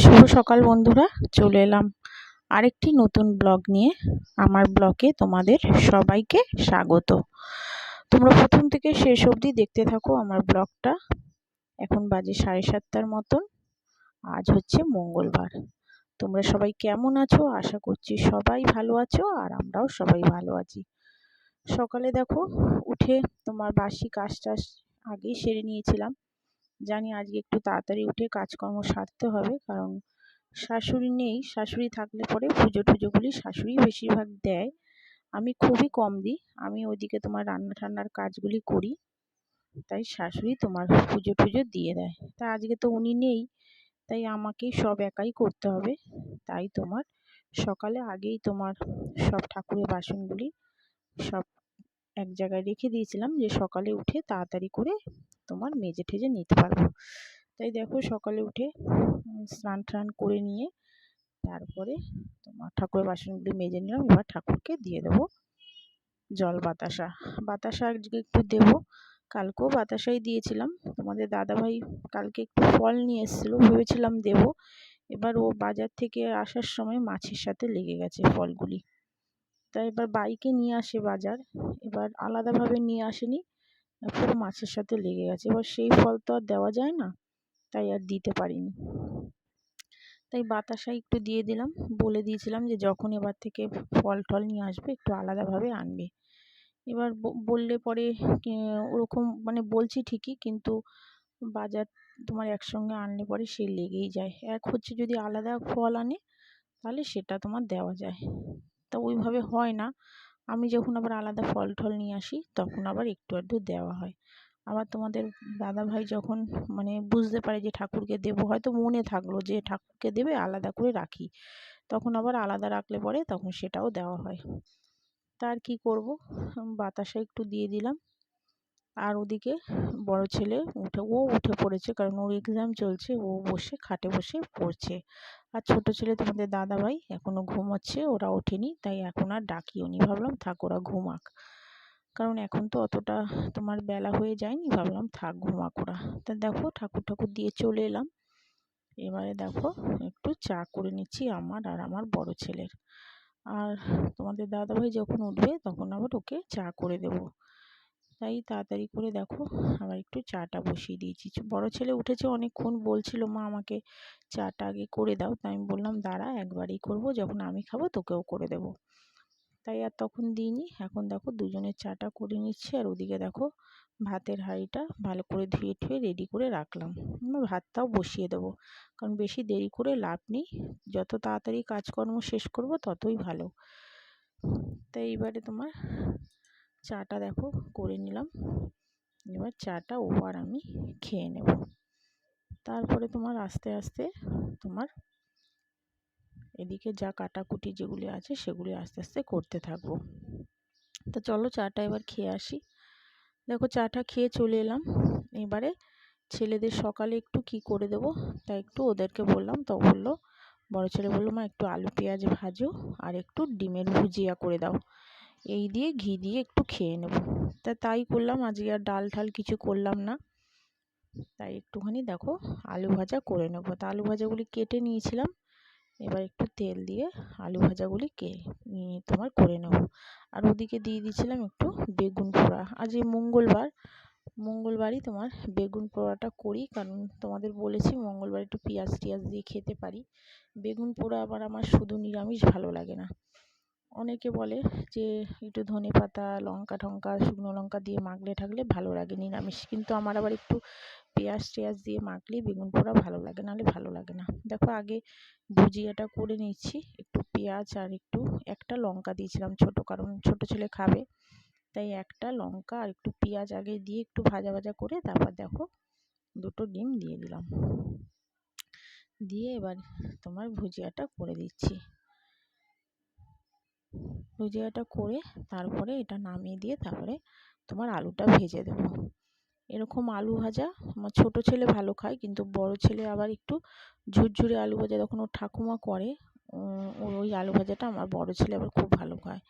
শুভ সকাল বন্ধুরা, চলে এলাম আরেকটি নতুন ব্লগ নিয়ে। আমার ব্লগে তোমাদের সবাইকে স্বাগত। তোমরা প্রথম থেকে শেষ অবধি দেখতে থাকো আমার ব্লগটা। এখন বাজে সাড়ে সাতটার মতন, আজ হচ্ছে মঙ্গলবার। তোমরা সবাই কেমন আছো? আশা করছি সবাই ভালো আছো আর আমরাও সবাই ভালো আছি। সকালে দেখো, উঠে তোমার বাসি কাজ টাজ আগেই সেরে নিয়েছিলাম। জানি আজকে একটু তাড়াতাড়ি উঠে কাজকর্ম সারতে হবে, কারণ শাশুড়ি নেই, শাশুড়ি থাকলে পরে পুজো টুজোগুলি শাশুড়ি বেশিরভাগ দেয়। আমি খুবই কম দিই, আমি ওইদিকে তোমার রান্না ঠান্নার কাজগুলি করি, তাই শাশুড়ি তোমার পুজো টুজো দিয়ে দেয়। তা আজকে তো উনি নেই, তাই আমাকেই সব একাই করতে হবে, তাই তোমার সকালে আগেই তোমার সব ঠাকুরের বাসনগুলি সব এক জায়গায় রেখে দিয়েছিলাম যে সকালে উঠে তাড়াতাড়ি করে তোমার মেজে ঠেজে নিতে পারব। তাই দেখো সকালে উঠে স্নান টান করে নিয়ে তারপরে তোমার ঠাকুরের বাসনগুলি মেজে নিলাম। এবার ঠাকুরকে দিয়ে দেবো জল বাতাসা। বাতাসা আজকে একটু দেবো। কালকেও বাতাসাই দিয়েছিলাম। তোমাদের দাদাভাই কালকে একটু ফল নিয়ে এসেছিল, ভেবেছিলাম দেব। এবার ও বাজার থেকে আসার সময় মাছের সাথে লেগে গেছে ফলগুলি। তাই এবার বাইকে নিয়ে আসে বাজার। এবার আলাদাভাবে নিয়ে আসেনি। পুরো মাছের সাথে লেগে গেছে। এবার সেই ফল তো আর দেওয়া যায় না, তাই আর দিতে পারিনি। তাই বাতাসা একটু দিয়ে দিলাম। বলে দিয়েছিলাম যে যখন এবার থেকে ফল টল নিয়ে আসবে, একটু আলাদাভাবে আনবে। এবার বললে পরে ওরকম মানে বলছি ঠিকই, কিন্তু বাজার তোমার একসঙ্গে আনলে পরে সে লেগেই যায়। এক হচ্ছে যদি আলাদা ফল আনে, তাহলে সেটা তোমার দেওয়া যায়। তা ওইভাবে হয় না। আমি যখন আবার আলাদা ফল টল নিয়ে আসি, তখন আবার একটু আধটু দেওয়া হয়। আবার তোমাদের দাদাভাই যখন মানে বুঝতে পারে যে ঠাকুরকে দেবো, হয়তো মনে থাকল যে ঠাকুরকে দেবে, আলাদা করে রাখি। তখন আবার আলাদা রাখলে পরে তখন সেটাও দেওয়া হয়। তার কি করব? বাতাসা একটু দিয়ে দিলাম। আর ওদিকে বড় ছেলে উঠে, ও উঠে পড়েছে কারণ ওর এক্সাম চলছে, ও বসে খাটে বসে পড়ছে। আর ছোট ছেলে তোমাদের দাদাভাই এখনও ঘুমোচ্ছে, ওরা ওঠেনি, তাই এখন আর ডাকিও নি। ভাবলাম থাক ওরা ঘুমাক। কারণ এখন তো অতটা তোমার বেলা হয়ে যায়নি, ভাবলাম থাক ঘুমাক ওরা। তা দেখো ঠাকুর ঠাকুর দিয়ে চলে এলাম। এবারে দেখো একটু চা করে নিচ্ছি আমার আর আমার বড় ছেলের। আর তোমাদের দাদাভাই যখন উঠবে তখন আবার ওকে চা করে দেবো। তাই তাড়াতাড়ি করে দেখো, আবার একটু চাটা বসিয়ে দিয়েছি। বড় ছেলে উঠেছে অনেকক্ষণ বলছিল, মা, আমাকে চাটা আগে করে দাও। তাই আমি বললাম, দাঁড়া, একবারই করব, যখন আমি খাব তোকেও করে দেবো। তাই আর তখন দিইনি, এখন দেখো দুজনের চাটা করে নিচ্ছি, আর ওদিকে দেখো ভাতের হাঁড়িটা ভালো করে ধুয়ে ঠুয়ে রেডি করে রাখলাম। ভাতটাও বসিয়ে দেবো, কারণ বেশি দেরি করে লাভ নেই। যত তাড়াতাড়ি কাজকর্ম শেষ করব ততই ভালো। তাই এইবারে তোমার চাটা দেখো করে নিলাম। এবার চাটা ও আর আমি খেয়ে নেব। তারপরে তোমার আস্তে আস্তে তোমার এদিকে যা কাটাকুটি যেগুলি আছে সেগুলি আস্তে আস্তে করতে থাকব। তো চলো চাটা এবার খেয়ে আসি। দেখো চাটা খেয়ে চলে এলাম। এবারে ছেলেদের সকালে একটু কি করে দেব তাই একটু ওদেরকে বললাম। তো বলল, বড় ছেলে বলল, মা, একটু আলু পেঁয়াজ ভাজো আর একটু ডিমের ভুজিয়া করে দাও। এই দিয়ে ঘি দিয়ে একটু খেয়ে নেব। তা তাই করলাম, আজকে আর ডাল ঠাল কিছু করলাম না। তাই একটুখানি দেখো, আলু ভাজা করে নেব। তা আলু ভাজাগুলি কেটে নিয়েছিলাম, এবার একটু তেল দিয়ে আলু ভাজাগুলি কে তোমার করে নেব। আর ওদিকে দিয়ে দিয়েছিলাম একটু বেগুন পোড়া। আজ এই মঙ্গলবার, মঙ্গলবারই তোমার বেগুন পোড়াটা করি, কারণ তোমাদের বলেছি মঙ্গলবার একটু পেঁয়াজ টিয়াজ দিয়ে খেতে পারি। বেগুন পোড়া আবার আমার শুধু নিরামিষ ভালো লাগে না। অনেকে বলে যে, একটু ধনে পাতা, লঙ্কা টঙ্কা শুকনো লঙ্কা দিয়ে মাখলে ঠাকলে ভালো লাগে নিরামিষ। কিন্তু আমার আবার একটু পেঁয়াজ টেয়াজ দিয়ে মাখলেই বেগুন পোড়া ভালো লাগে, নাহলে ভালো লাগে না। দেখো, আগে ভুজিয়াটা করে নিচ্ছি, একটু পেঁয়াজ আর একটু একটা লঙ্কা দিয়েছিলাম ছোটো, কারণ ছোটো ছেলে খাবে। তাই একটা লঙ্কা আর একটু পেঁয়াজ আগে দিয়ে একটু ভাজা ভাজা করে তারপর দেখো, দুটো ডিম দিয়ে দিলাম। দিয়ে এবার তোমার ভুজিয়াটা করে দিচ্ছি। ভুজিয়াটা করে তারপরে এটা নামিয়ে দিয়ে তারপরে তোমার আলুটা ভেজে দেবো। এরকম আলু ভাজা, আমার ছোটো ছেলে ভালো খায়, কিন্তু বড় ছেলে আবার একটু ঝুরঝুরে আলু ভাজা, যখন ওর ঠাকুমা করে ওই আলু ভাজাটা আমার বড় ছেলে আবার খুব ভালো খায়।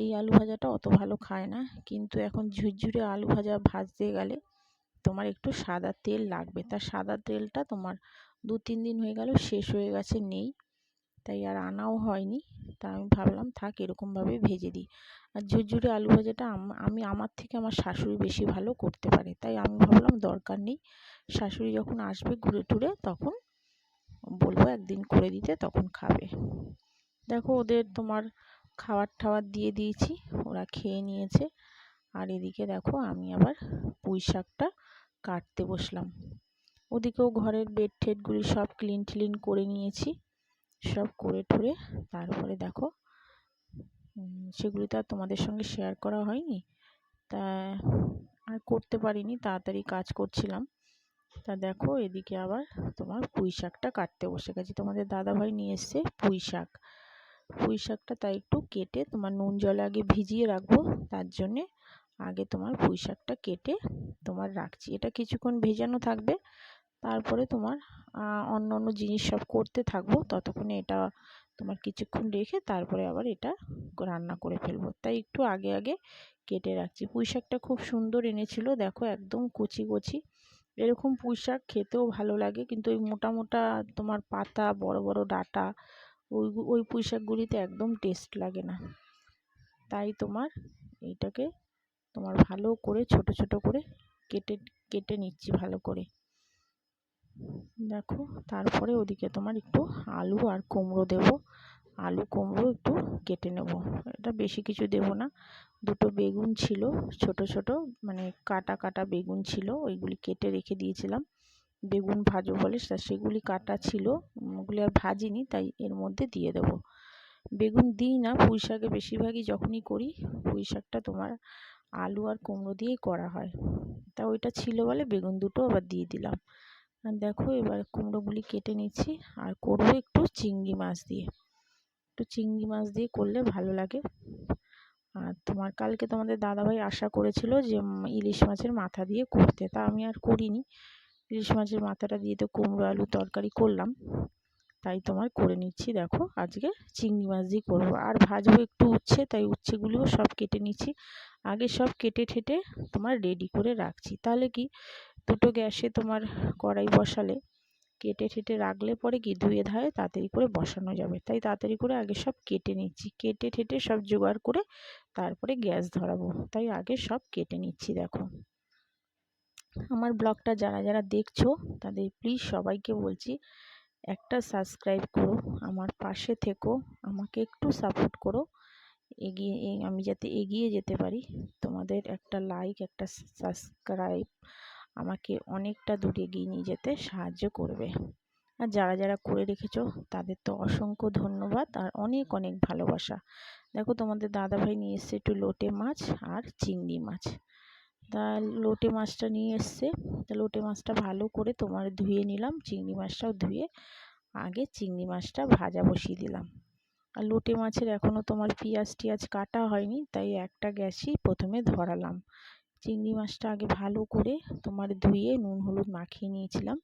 এই আলু ভাজাটা অত ভালো খায় না, কিন্তু এখন ঝুরঝুরে আলু ভাজা ভাজতে গেলে তোমার একটু সাদা তেল লাগবে। তা সাদা তেলটা তোমার দু তিন দিন হয়ে গেল, শেষ হয়ে গেছে, নেই। তাই আর আনাও হয়নি। তা আমি ভাবলাম থাক এরকমভাবে ভেজে দিই। আর ঝুরঝুরে আলু ভাজাটা আমি আমার থেকে আমার শাশুড়ি বেশি ভালো করতে পারে। তাই আমি ভাবলাম দরকার নেই। শাশুড়ি যখন আসবে ঘুরে টুরে তখন বলব একদিন করে দিতে, তখন খাবে। দেখো ওদের তোমার খাবার টাবার দিয়ে দিয়েছি, ওরা খেয়ে নিয়েছে। আর এদিকে দেখো আমি আবার পুঁই শাকটা কাটতে বসলাম। ওদিকেও ঘরের বেড টেডগুলি সব ক্লিন ক্লিন করে নিয়েছি। সব করে টরে তারপরে দেখো সেগুলি তো আর তোমাদের সঙ্গে শেয়ার করা হয়নি। তা আর করতে পারিনি, তাড়াতাড়ি কাজ করছিলাম। তা দেখো এদিকে আবার তোমার পুঁই শাকটা কাটতে বসে গেছি। তোমাদের দাদাভাই নিয়ে এসছে পুঁই শাক। পুঁই শাকটা তাই একটু কেটে তোমার নুন জলে আগে ভিজিয়ে রাখব, তার জন্যে আগে তোমার পুঁই শাকটা কেটে তোমার রাখছি। এটা কিছুক্ষণ ভেজানো থাকবে তারপরে তোমার অন্য অন্য জিনিস সব করতে থাকব। ততক্ষণে এটা তোমার কিছুক্ষণ রেখে তারপরে আবার এটা রান্না করে ফেলব। তাই একটু আগে আগে কেটে রাখছি। পুঁই শাকটা খুব সুন্দর এনেছিল, দেখো একদম কচি কচি। এরকম পুঁই শাক খেতেও ভালো লাগে, কিন্তু ওই মোটা মোটা তোমার পাতা, বড় বড় ডাঁটা, ওই ওই পুঁই শাকগুলিতে একদম টেস্ট লাগে না। তাই তোমার এইটাকে তোমার ভালো করে, ছোট ছোট করে কেটে কেটে নিচ্ছি ভালো করে। দেখো, তারপরে ওদিকে তোমার একটু আলু আর কুমড়ো দেব। আলু, কুমড়ো একটু কেটে নেব। এটা বেশি কিছু দেব না। দুটো বেগুন ছিল, ছোট ছোট মানে কাটা কাটা বেগুন ছিল, ওইগুলি কেটে রেখে দিয়েছিলাম। বেগুন ভাজো বলে সেগুলি কাটা ছিল, ওগুলি আর ভাজিনি, তাই এর মধ্যে দিয়ে দেব। বেগুন দিই না, পুঁই শাকে বেশিরভাগই যখনই করি, পুঁই শাকটা তোমার আলু আর কুমড়ো দিয়েই করা হয়। তা ওইটা ছিল বলে বেগুন দুটো আবার দিয়ে দিলাম। আর দেখো এবার কুমড়োগুলি কেটে নিচ্ছি আর করব একটু চিংড়ি মাছ দিয়ে। একটু চিংড়ি মাছ দিয়ে করলে ভালো লাগে। আর তোমার কালকে তোমাদের দাদাভাই আশা করেছিল যে ইলিশ মাছের মাথা দিয়ে করতে। তা আমি আর করিনি। ইলিশ মাছের মাথাটা দিয়ে তো কুমড়ো আলু তরকারি করলাম। তাই তোমার করে নিচ্ছি, দেখো আজকে চিংড়ি মাছ দিয়ে করব। আর ভাজবো একটু উচ্ছে, তাই উচ্ছেগুলিও সব কেটে নিচ্ছি। আগে সব কেটে ঠেটে তোমার রেডি করে রাখছি। তাহলে কি, দুটো গ্যাসে তোমার কড়াই বসালে, কেটে ঠেটে রাখলে পরে কি ধুয়ে ধায়ে তাড়াতাড়ি করে বসানো যাবে। তাই তাড়াতাড়ি করে আগে সব কেটে নিচ্ছি। কেটে ঠেটে সব জোগাড় করে তারপরে গ্যাস ধরাবো। তাই আগে সব কেটে নিচ্ছি, দেখো। আমার ব্লগটা যারা যারা দেখছ, তাদের প্লিজ সবাইকে বলছি একটা সাবস্ক্রাইব করো, আমার পাশে থেকো, আমাকে একটু সাপোর্ট করো। এগিয়ে আমি যাতে এগিয়ে যেতে পারি। তোমাদের একটা লাইক একটা সাবস্ক্রাইব আমাকে অনেকটা দূর এগিয়ে নিয়ে যেতে সাহায্য করবে। আর যারা যারা করে রেখেছো, তাদের তো অসংখ্য ধন্যবাদ আর অনেক অনেক ভালোবাসা। দেখো তোমাদের দাদাভাই নিয়ে এসছে একটু লোটে মাছ আর চিংড়ি মাছ। তা লোটে মাছটা নিয়ে এসছে। তা লোটে মাছটা ভালো করে তোমার ধুয়ে নিলাম, চিংড়ি মাছটাও ধুয়ে আগে চিংড়ি মাছটা ভাজা বসিয়ে দিলাম। আর লোটে মাছের এখনও তোমার পেঁয়াজ টিয়াজ কাটা হয়নি, তাই একটা গ্যাসই প্রথমে ধরালাম। চিংড়ি মাছটা আগে ভালো করে তোমার ধুয়ে নুন, হলুদ মাখিয়ে নিয়েছিলাম।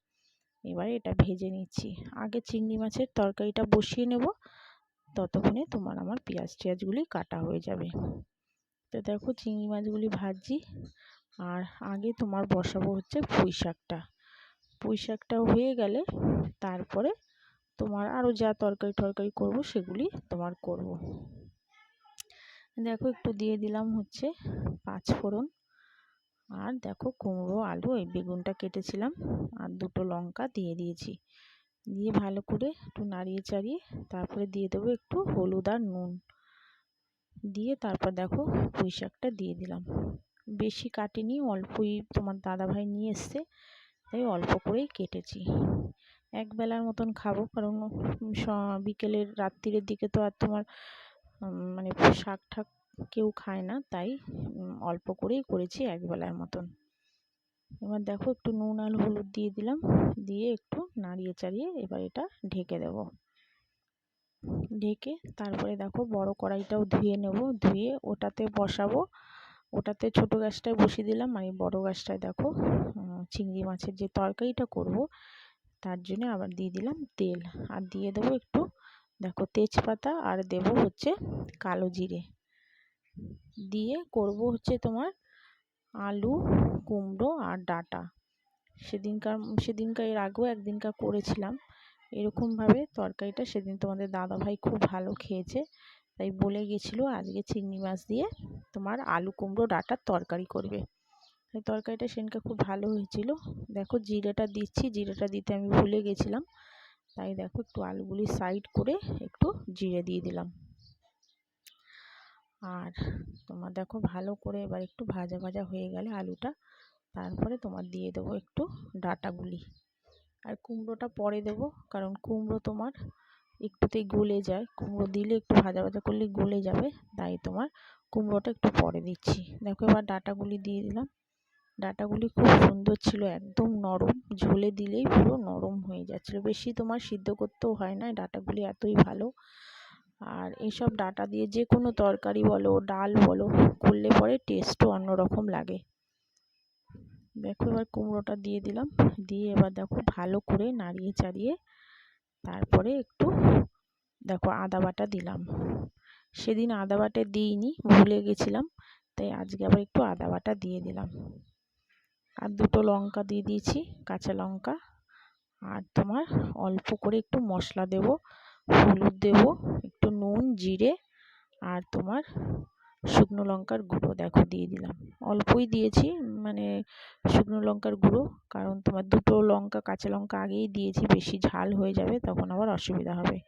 এবারে এটা ভেজে নিচ্ছি। আগে চিংড়ি মাছের তরকারিটা বসিয়ে নেব, ততক্ষণে তোমার আমার পেঁয়াজ টিয়াজগুলি কাটা হয়ে যাবে। তো দেখো চিংড়ি মাছগুলি ভাজছি। আর আগে তোমার বসাবো হচ্ছে পুঁই শাকটা। পুঁই শাকটা হয়ে গেলে তারপরে তোমার আরও যা তরকারি টরকারি করব সেগুলি তোমার করব। দেখো একটু দিয়ে দিলাম হচ্ছে পাঁচ ফোড়ন। আর দেখো কুমড়ো, আলু, এই বেগুনটা কেটেছিলাম। আর দুটো লঙ্কা দিয়ে দিয়েছি। দিয়ে ভালো করে একটু নাড়িয়ে চাড়িয়ে তারপরে দিয়ে দেবো একটু হলুদ আর নুন। দিয়ে তারপর দেখো পুঁই শাকটা দিয়ে দিলাম। বেশি কাটিনি, অল্পই তোমার দাদাভাই নিয়ে এসছে, তাই অল্প করেই কেটেছি। এক বেলার মতন খাব, কারণ বিকেলের রাত্রিরের দিকে তো আর তোমার মানে শাক ঠাক কেউ খায় না, তাই অল্প করেই করেছি একবেলার মতন। এবার দেখো একটু নুন আর হলুদ দিয়ে দিলাম, দিয়ে একটু নাড়িয়ে চাড়িয়ে এবার এটা ঢেকে দেব। ঢেকে তারপরে দেখো বড় কড়াইটাও ধুয়ে নেব। ধুয়ে ওটাতে বসাবো। ওটাতে ছোট গ্যাসটায় বসিয়ে দিলাম আর বড় গাছটায় দেখো চিংড়ি মাছের যে তরকারিটা করব, তার জন্য আবার দিয়ে দিলাম তেল। আর দিয়ে দেবো একটু, দেখো তেজপাতা আর দেব হচ্ছে কালো জিরে। দিয়ে করব হচ্ছে তোমার আলু, কুমড়ো আর ডাঁটা। সেদিনকার সেদিনকার এর আগেও একদিনকার করেছিলাম। এরকমভাবে তরকারিটা সেদিন তোমাদের দাদাভাই খুব ভালো খেয়েছে। তাই বলে গেছিল আজকে চিংড়ি মাছ দিয়ে তোমার আলু কুমড়ো ডাঁটার তরকারি করবে। তাই তরকারিটা সেদিনকে খুব ভালো হয়েছিল। দেখো জিরেটা দিচ্ছি, জিরেটা দিতে আমি ভুলে গেছিলাম। তাই দেখো একটু আলুগুলি সাইড করে একটু জিরে দিয়ে দিলাম। আর তোমার দেখো ভালো করে এবার একটু ভাজা ভাজা হয়ে গেলে আলুটা, তারপরে তোমার দিয়ে দেবো একটু ডাঁটাগুলি। আর কুমড়োটা পরে দেবো, কারণ কুমড়ো তোমার একটুতেই গলে যায়। কুমড়ো দিলে একটু ভাজা ভাজা করলে গলে যাবে, তাই তোমার কুমড়োটা একটু পরে দিচ্ছি। দেখো এবার ডাঁটাগুলি দিয়ে দিলাম। ডাঁটাগুলি খুব সুন্দর ছিল, একদম নরম। ঝোলে দিলেই পুরো নরম হয়ে যাচ্ছিল। বেশি তোমার সিদ্ধ করতেও হয় না, ডাঁটাগুলি এতই ভালো। আর এইসব ডাটা দিয়ে যে কোনো তরকারি বলো, ডাল বলো, করলে পরে টেস্টও অন্যরকম লাগে। দেখো এবার কুমড়োটা দিয়ে দিলাম। দিয়ে এবার দেখো ভালো করে নাড়িয়ে চাড়িয়ে তারপরে একটু দেখো আদা বাটা দিলাম। সেদিন আদা বাটা দিইনি, ভুলে গেছিলাম, তাই আজকে আবার একটু আদা বাটা দিয়ে দিলাম। আর দুটো লঙ্কা দিয়ে দিয়েছি, কাঁচা লঙ্কা। আর তোমার অল্প করে একটু মশলা দেব, হলুদ দেব, একটু নুন, জিরে, আর তোমার শুকনো লঙ্কার গুঁড়ো দেখো দিয়ে দিলাম। অল্পই দিয়েছি মানে শুকনো লঙ্কার গুঁড়ো, কারণ তোমার দুটো লঙ্কা, কাঁচা লঙ্কা আগেই দিয়েছি, বেশি ঝাল হয়ে যাবে, তখন আবার অসুবিধা হবে।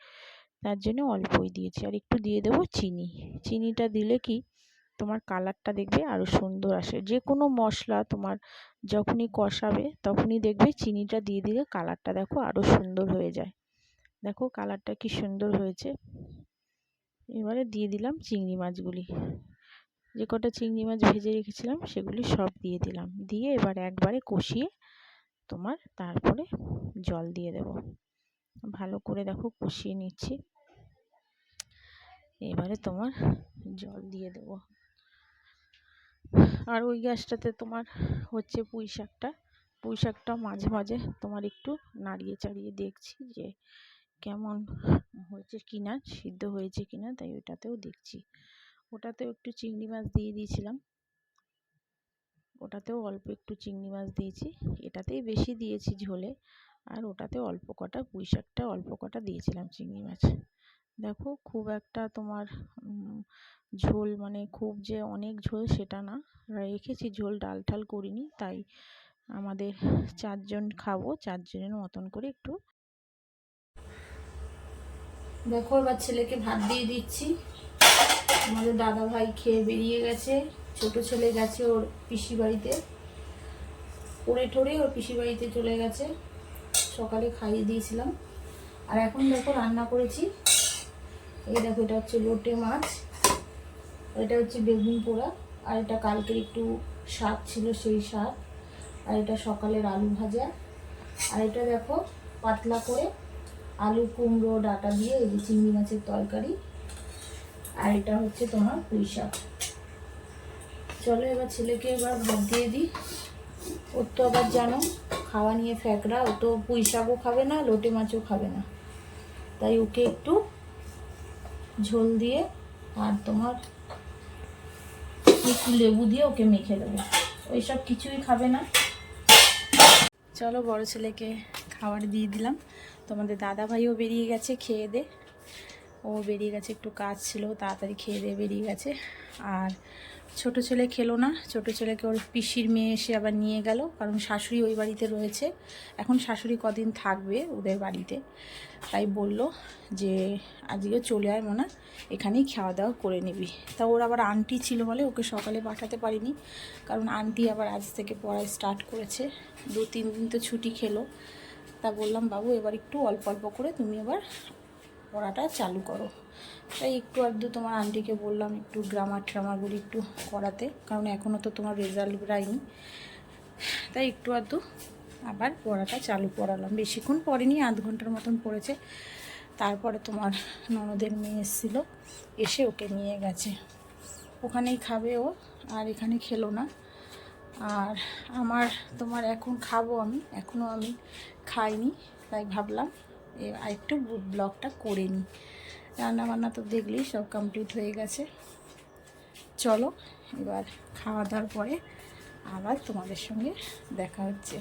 তার জন্য অল্পই দিয়েছি। আর একটু দিয়ে দেবো চিনি। চিনিটা দিলে কি, তোমার কালারটা দেখবে আরও সুন্দর আসে। যে কোনো মশলা তোমার যখনই কষাবে, তখনই দেখবে চিনিটা দিয়ে দিলে কালারটা দেখো আরও সুন্দর হয়ে যায়। দেখো কালারটা কি সুন্দর হয়েছে। এবারে দিয়ে দিলাম চিংড়ি মাছগুলি। যে কটা চিংড়ি মাছ ভেজে রেখেছিলাম, সেগুলি সব দিয়ে দিলাম। দিয়ে এবার একবারে কষিয়ে তোমার তারপরে জল দিয়ে দেব। ভালো করে দেখো কষিয়ে নিচ্ছি। এবারে তোমার জল দিয়ে দেব। আর ওই গ্যাসটাতে তোমার হচ্ছে পুঁই শাকটা পুঁই শাকটা মাঝে মাঝে তোমার একটু নাড়িয়ে চাড়িয়ে দেখছি যে কেমন হয়েছে কিনা, সিদ্ধ হয়েছে কিনা, তাই ওটাতেও দেখছি। ওটাতেও একটু চিংড়ি মাছ দিয়ে দিয়েছিলাম। ওটাতেও অল্প একটু চিংড়ি মাছ দিয়েছি। এটাতেই বেশি দিয়েছি ঝোলে। আর ওটাতে অল্প কটা পুঁই শাকটা অল্প কটা দিয়েছিলাম চিংড়ি মাছ। দেখো, খুব একটা তোমার ঝোল মানে খুব যে অনেক ঝোল সেটা না। রেখেছি ঝোল, ডাল ঠাল করিনি, তাই আমাদের চারজন খাব, চারজনের মতন করে একটু দেখো, এবার ছেলেকে ভাত দিয়ে দিচ্ছি। আমাদের দাদা ভাই খেয়ে বেরিয়ে গেছে। ছোট ছেলে গেছে ওর পিসি বাড়িতে। পড়ে ঠরে ওর পিসি বাড়িতে চলে গেছে। সকালে খাইয়ে দিয়েছিলাম। আর এখন দেখো, রান্না করেছি। এই দেখো, এটা হচ্ছে লোটে মাছ। এটা হচ্ছে বেগুন পোড়া। আর এটা কালকের একটু শাক ছিল, সেই শাক। আর এটা সকালের আলু ভাজা। আর এটা দেখো, পাতলা করে আলু কুমড়ো, ডাটা দিয়ে এই যে চিংড়ি মাছের তরকারি। আর এটা হচ্ছে তোমার পুঁই শাক। চলো এবার ছেলেকে এবার ভাত দিয়ে দিই। ওর তো আবার জানো, খাওয়া নিয়ে ফ্যাকড়া। ও তো পুঁই শাকও খাবে না, লোটে মাছও খাবে না। তাই ওকে একটু ঝোল দিয়ে আর তোমার একটু লেবু দিয়ে ওকে মেখে দেবো। ওইসব কিছুই খাবে না। চলো বড় ছেলেকে খাবার দিয়ে দিলাম। তোমাদের দাদা ভাইও বেরিয়ে গেছে খেয়ে দে। ও বেরিয়ে গেছে, একটু কাজ ছিল, তাড়াতাড়ি খেয়ে দিয়ে বেরিয়ে গেছে। আর ছোট ছেলে খেলো না। ছোট ছেলেকে ওর পিসির মেয়ে এসে আবার নিয়ে গেল, কারণ শাশুড়ি ওই বাড়িতে রয়েছে। এখন শাশুড়ি কদিন থাকবে ওদের বাড়িতে। তাই বলল যে, আজকে চলে আয় মনে, এখানেই খাওয়া দাওয়া করে নিবি। তা ওর আবার আন্টি ছিল বলে ওকে সকালে পাঠাতে পারিনি, কারণ আন্টি আবার আজ থেকে পড়ায় স্টার্ট করেছে। দু তিন দিন তো ছুটি খেলো। তা বললাম, বাবু, এবার একটু অল্প অল্প করে তুমি এবার পড়াটা চালু করো। তাই একটু আধটু তোমার আন্টিকে বললাম একটু গ্রামার ট্রামারগুলি একটু করাতে, কারণ এখনও তো তোমার রেজাল্ট বেরায়নি। তাই একটু আধটু আবার পড়াটা চালু করালাম। বেশিক্ষণ পড়েনি, আধ ঘণ্টার মতন পড়েছে। তারপরে তোমার ননদের মেয়ে এসেছিল, এসে ওকে নিয়ে গেছে। ওখানেই খাবে ও, আর এখানে খেলো না। আর আমার তোমার এখন খাব আমি এখনও আমি খাইনি, তাই ভাবলাম আরেকটু ব্লগটা করে নিই। রান্নাবান্না তো দেখলেই সব কমপ্লিট হয়ে গেছে। চলো, এবার খাওয়া দাওয়ার পরে আবার তোমাদের সঙ্গে দেখা হচ্ছে।